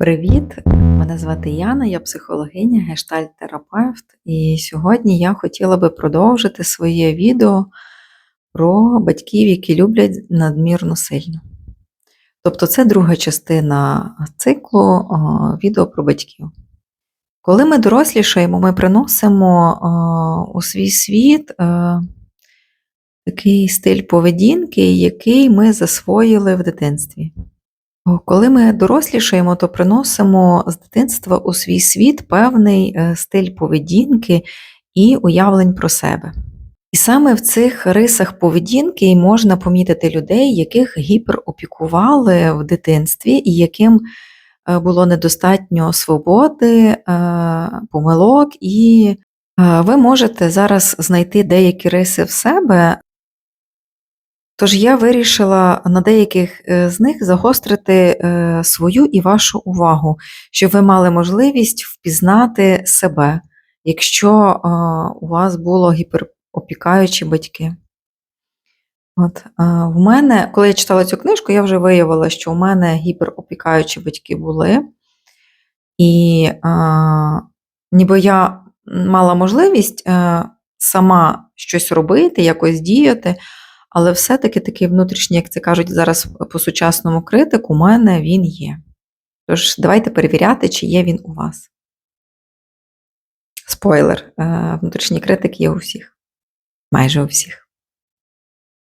Привіт! Мене звати Яна, я психологиня, гештальт-терапевт, і сьогодні я хотіла би продовжити своє відео про батьків, які люблять надмірно сильно. Тобто, це друга частина циклу відео про батьків. Коли ми дорослішаємо, ми приносимо у свій світ такий стиль поведінки, який ми засвоїли в дитинстві. Коли ми дорослішаємо, то приносимо з дитинства у свій світ певний е, стиль поведінки і уявлень про себе. І саме в цих рисах поведінки можна помітити людей, яких гіперопікували в дитинстві, і яким е, було недостатньо свободи, е, помилок, і ви можете зараз знайти деякі риси в себе, Тож я вирішила на деяких е, з них загострити е, свою і вашу увагу, щоб ви мали можливість впізнати себе, якщо е, у вас було гіперопікаючі батьки. От, В мене, коли я читала цю книжку, я вже виявила, що у мене гіперопікаючі батьки були. І а, ніби я мала можливість а, сама щось робити, якось діяти. Але все-таки такий внутрішній, як це кажуть зараз по сучасному критику, у мене він є. Тож, давайте перевіряти, чи є він у вас. Спойлер, е, внутрішній критик є у всіх. Майже у всіх.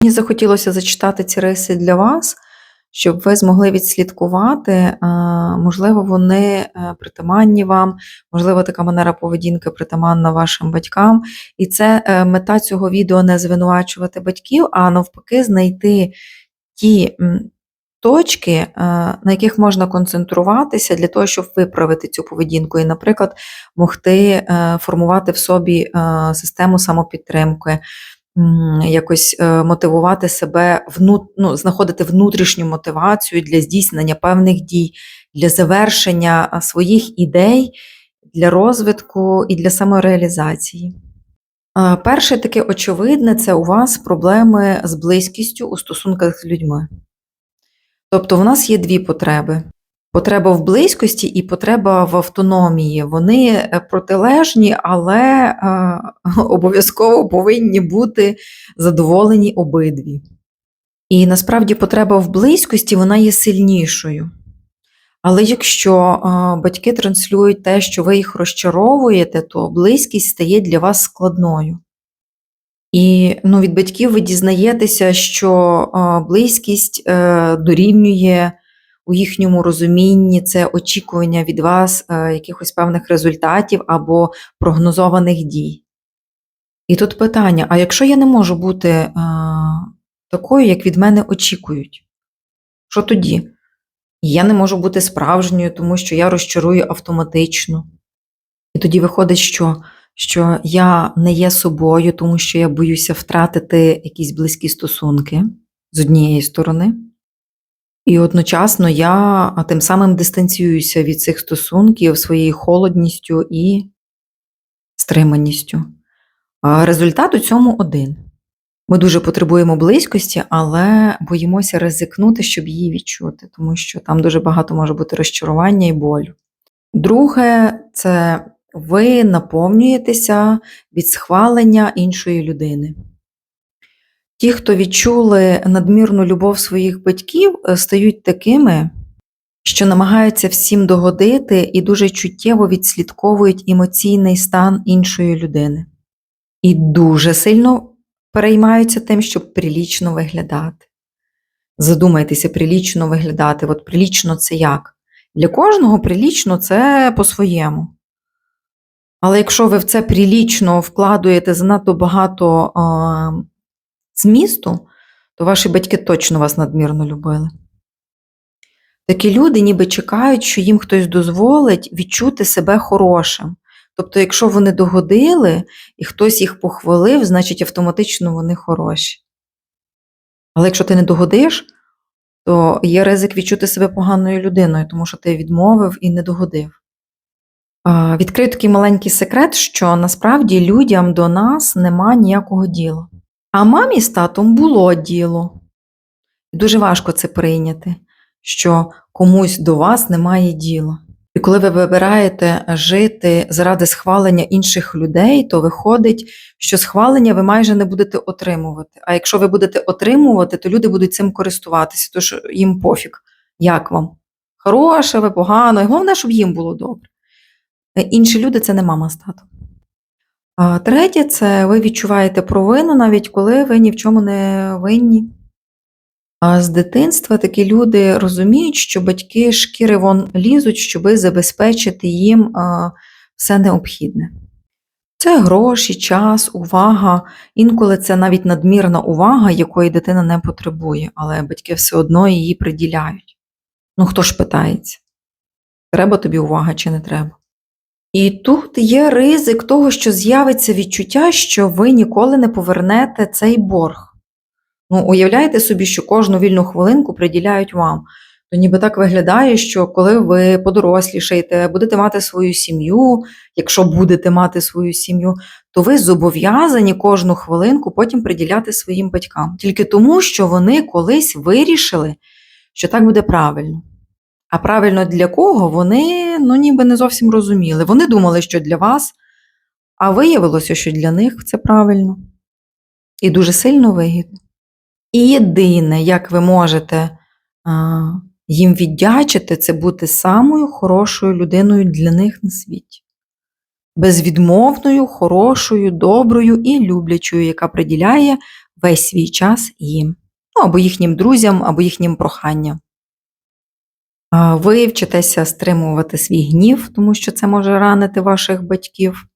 Мені захотілося зачитати ці риси для вас, щоб ви змогли відслідкувати, е, можливо, вони е, притаманні вам, можливо, така манера поведінки притаманна вашим батькам. І це е, мета цього відео не звинувачувати батьків, а навпаки, знайти ті точки, на яких можна концентруватися для того, щоб виправити цю поведінку, і, наприклад, могти формувати в собі систему самопідтримки якось е, мотивувати себе, ну, знаходити внутрішню мотивацію для здійснення певних дій, для завершення своїх ідей, для розвитку і для самореалізації. Перше таке очевидне це у вас проблеми з близькістю у стосунках з людьми. Тобто, в нас є дві потреби. Потреба в близькості і потреба в автономії. Вони е, протилежні, але е, обов'язково повинні бути задоволені обидві. І насправді потреба в близькості вона є сильнішою. Але якщо е, батьки транслюють те, що ви їх розчаровуєте, то близькість стає для вас складною. І ну, від батьків ви дізнаєтеся, що близькість дорівнює у їхньому розумінні це очікування від вас е, якихось певних результатів або прогнозованих дій. І тут питання: а якщо я не можу бути е, такою, як від мене очікують, що тоді? Я не можу бути справжньою, тому що я розчарую автоматично. І тоді виходить, що що я не є собою, тому що я боюся втратити якісь близькі стосунки з однієї сторони. І одночасно я тим самим дистанціююся від цих стосунків своєю холодністю і стриманістю. Результат у цьому один. Ми дуже потребуємо близькості, але боїмося ризикнути, щоб її відчути, тому що там дуже багато може бути розчарування і болю. Друге, це ви наповнюєтеся від схвалення іншої людини. Ті, хто відчули надмірну любов своїх батьків, е, стають такими, що намагаються всім догодити і дуже чуттєво відслідковують емоційний стан іншої людини. І дуже сильно переймаються тим, щоб прилічно виглядати. Задумайтеся, прилічно виглядати. От прилічно це як? Для кожного прилічно це по-своєму. Але якщо ви в це прилічно вкладуєте занадто багато змісту, то ваші батьки точно вас надмірно любили. Такі люди ніби чекають, що їм хтось дозволить відчути себе хорошим. Тобто, якщо вони догодили і хтось їх похвалив, значить автоматично вони хороші. Але якщо ти не догодиш, то є ризик відчути себе поганою людиною, тому що ти відмовив і не догодив. Відкрию такий маленький секрет, що насправді людям до нас нема ніякого діла. А мамі з татом було діло. Дуже важко це прийняти, що комусь до вас немає діла. І коли ви вибираєте жити заради схвалення інших людей, то виходить, що схвалення ви майже не будете отримувати. А якщо ви будете отримувати, то люди будуть цим користуватися, тож їм пофіг, як вам. Хороше, ви погано, і головне, щоб їм було добре. Е, Інші люди це не мама з татом. А третє, це ви відчуваєте провину, навіть коли ви ні в чому не винні. А з дитинства такі люди розуміють, що батьки шкіри вон лізуть, щоби забезпечити їм все необхідне. Це гроші, час, увага. Інколи це навіть надмірна увага, якої дитина не потребує, але батьки все одно її приділяють. Ну хто ж питається? Треба тобі увага чи не треба? І тут є ризик того, що з'явиться відчуття, що ви ніколи не повернете цей борг. Ну, уявляєте собі, що кожну вільну хвилинку приділяють вам. То ніби так виглядає, що коли ви подорослішаєте, будете мати свою сім'ю, якщо будете мати свою сім'ю, то ви зобов'язані кожну хвилинку потім приділяти своїм батькам. Тільки тому, що вони колись вирішили, що так буде правильно. А правильно для кого вони ну, ніби не зовсім розуміли. Вони думали, що для вас, а виявилося, що для них це правильно і дуже сильно вигідно. І єдине, як ви можете їм віддячити, це бути самою хорошою людиною для них на світі. Безвідмовною, хорошою, доброю і люблячою, яка приділяє весь свій час їм, ну, або їхнім друзям, або їхнім проханням. Ви вчитеся стримувати свій гнів, тому що це може ранити ваших батьків.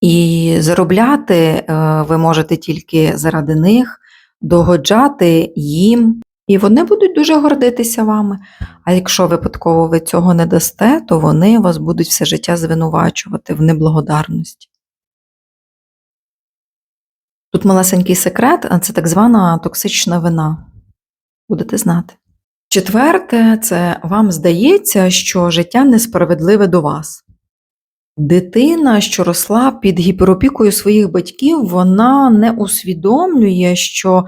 І заробляти е, ви можете тільки заради них, догоджати їм, і вони будуть дуже гордитися вами. А якщо випадково ви цього не дасте, то вони вас будуть все життя звинувачувати в неблагодарності. Тут малесенький секрет це так звана токсична вина. Будете знати. Четверте, це вам здається, що життя несправедливе до вас. Дитина, що росла під гіперопікою своїх батьків, вона не усвідомлює, що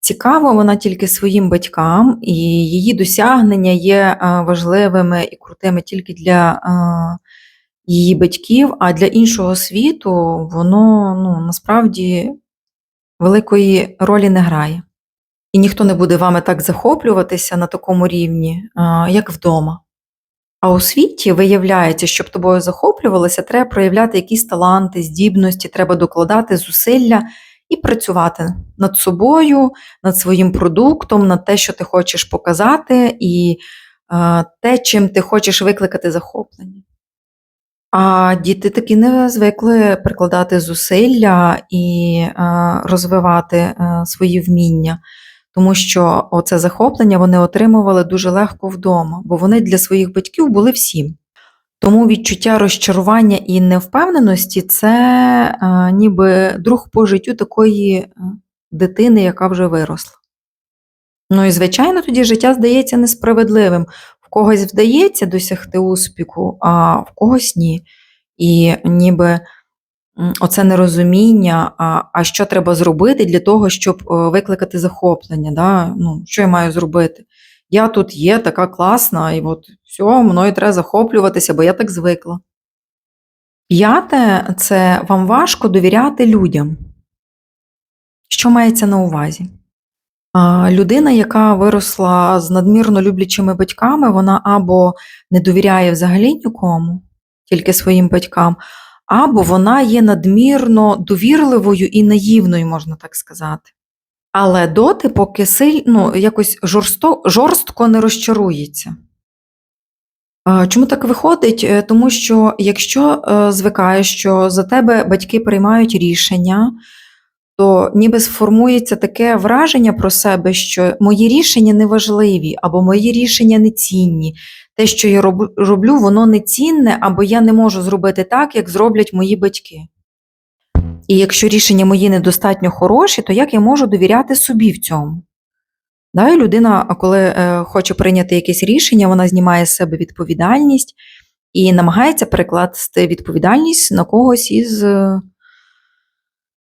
цікаво вона тільки своїм батькам, і її досягнення є важливими і крутими тільки для її батьків, а для іншого світу воно ну, насправді великої ролі не грає. І ніхто не буде вами так захоплюватися на такому рівні, як вдома. А у світі виявляється, щоб тобою захоплювалося, треба проявляти якісь таланти, здібності, треба докладати зусилля і працювати над собою, над своїм продуктом, над те, що ти хочеш показати, і те, чим ти хочеш викликати захоплення. А діти таки не звикли прикладати зусилля і розвивати свої вміння тому що оце захоплення вони отримували дуже легко вдома, бо вони для своїх батьків були всім. Тому відчуття розчарування і невпевненості це а, ніби друг по життю такої дитини, яка вже виросла. Ну і, звичайно, тоді життя здається несправедливим. В когось вдається досягти успіху, а в когось ні. І ніби оце нерозуміння, а а що треба зробити для того, щоб е, викликати захоплення. Да? Ну, Що я маю зробити? Я тут є, така класна, і от все, мною треба захоплюватися, бо я так звикла. П'яте це вам важко довіряти людям. Що мається на увазі? Людина, яка виросла з надмірно люблячими батьками, вона або не довіряє взагалі нікому, тільки своїм батькам, або вона є надмірно довірливою і наївною, можна так сказати. Але доти, поки силь, ну, якось жорсто, жорстко не розчарується. Чому так виходить? Е, тому що якщо е, звикаєш, що за тебе батьки приймають рішення, то ніби сформується таке враження про себе, що мої рішення неважливі або мої рішення нецінні, те, що я роблю, воно не цінне, або я не можу зробити так, як зроблять мої батьки. І якщо рішення мої недостатньо хороші, то як я можу довіряти собі в цьому? Да, і людина, коли е, хоче прийняти якесь рішення, вона знімає з себе відповідальність і намагається перекласти відповідальність на когось із е,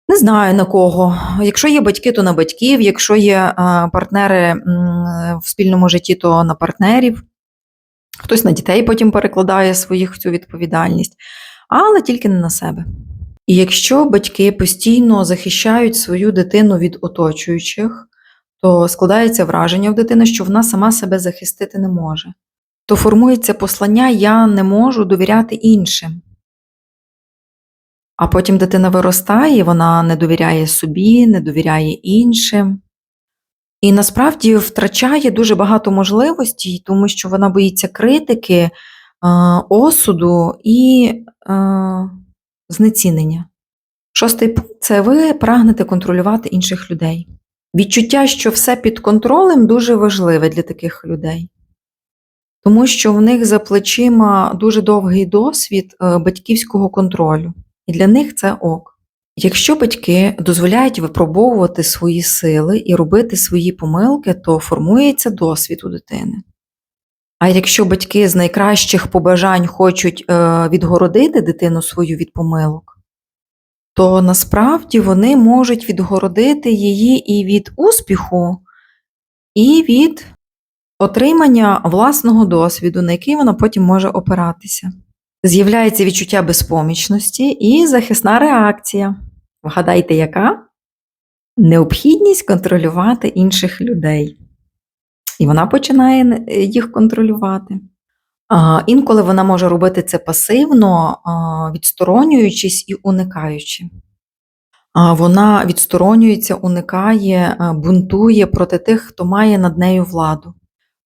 Не знаю на кого. Якщо є батьки, то на батьків, якщо є е, партнери м, в спільному житті, то на партнерів. Хтось на дітей потім перекладає своїх цю відповідальність, але тільки не на себе. І якщо батьки постійно захищають свою дитину від оточуючих, то складається враження в дитини, що вона сама себе захистити не може. То формується послання Я не можу довіряти іншим. А потім дитина виростає, вона не довіряє собі, не довіряє іншим. І насправді втрачає дуже багато можливостей, тому що вона боїться критики, осуду і знецінення. Шостий пункт це ви прагнете контролювати інших людей. Відчуття, що все під контролем, дуже важливе для таких людей, тому що в них за плечима дуже довгий досвід е, батьківського контролю, і для них це ок. Якщо батьки дозволяють випробовувати свої сили і робити свої помилки, то формується досвід у дитини. А якщо батьки з найкращих побажань хочуть е, відгородити дитину свою від помилок, то насправді вони можуть відгородити її і від успіху, і від отримання власного досвіду, на який вона потім може опиратися. З'являється відчуття безпомічності і захисна реакція. Вгадайте, яка? Необхідність контролювати інших людей. І вона починає їх контролювати. Інколи вона може робити це пасивно, відсторонюючись і уникаючи. А, Вона відсторонюється, уникає, бунтує проти тих, хто має над нею владу.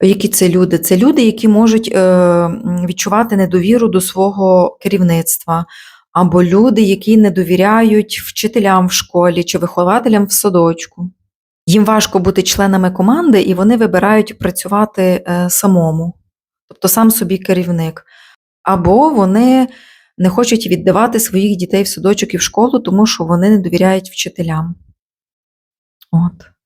Які це люди? Це люди, які можуть е, відчувати недовіру до свого керівництва, або люди, які не довіряють вчителям в школі чи вихователям в садочку. Їм важко бути членами команди, і вони вибирають працювати е, самому, тобто сам собі керівник. Або вони не хочуть віддавати своїх дітей в садочок і в школу, тому що вони не довіряють вчителям. От.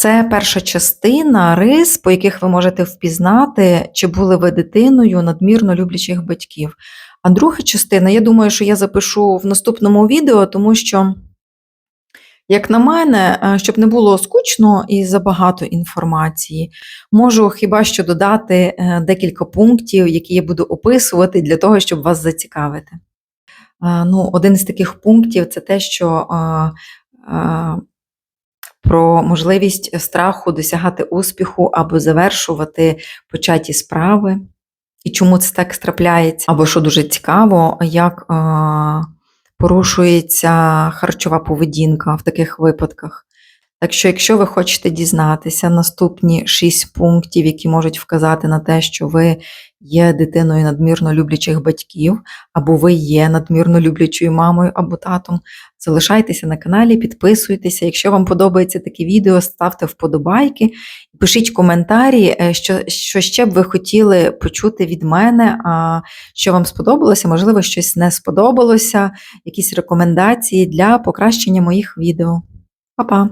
Це перша частина рис, по яких ви можете впізнати, чи були ви дитиною надмірно люблячих батьків. А друга частина, я думаю, що я запишу в наступному відео, тому що, як на мене, е, щоб не було скучно і забагато інформації, можу хіба що додати е, декілька пунктів, які я буду описувати для того, щоб вас зацікавити. Е, ну, Один з таких пунктів це те, що про можливість страху досягати успіху або завершувати початі справи, і чому це так трапляється. Або що дуже цікаво, як порушується харчова поведінка в таких випадках. Так що, якщо ви хочете дізнатися наступні шість пунктів, які можуть вказати на те, що ви є дитиною надмірно люблячих батьків, або ви є надмірно люблячою мамою або татом, залишайтеся на каналі, підписуйтеся. Якщо вам подобається таке відео, ставте вподобайки, пишіть коментарі, е, що що ще б ви хотіли почути від мене, а що вам сподобалося, можливо, щось не сподобалося, якісь рекомендації для покращення моїх відео. Па-па!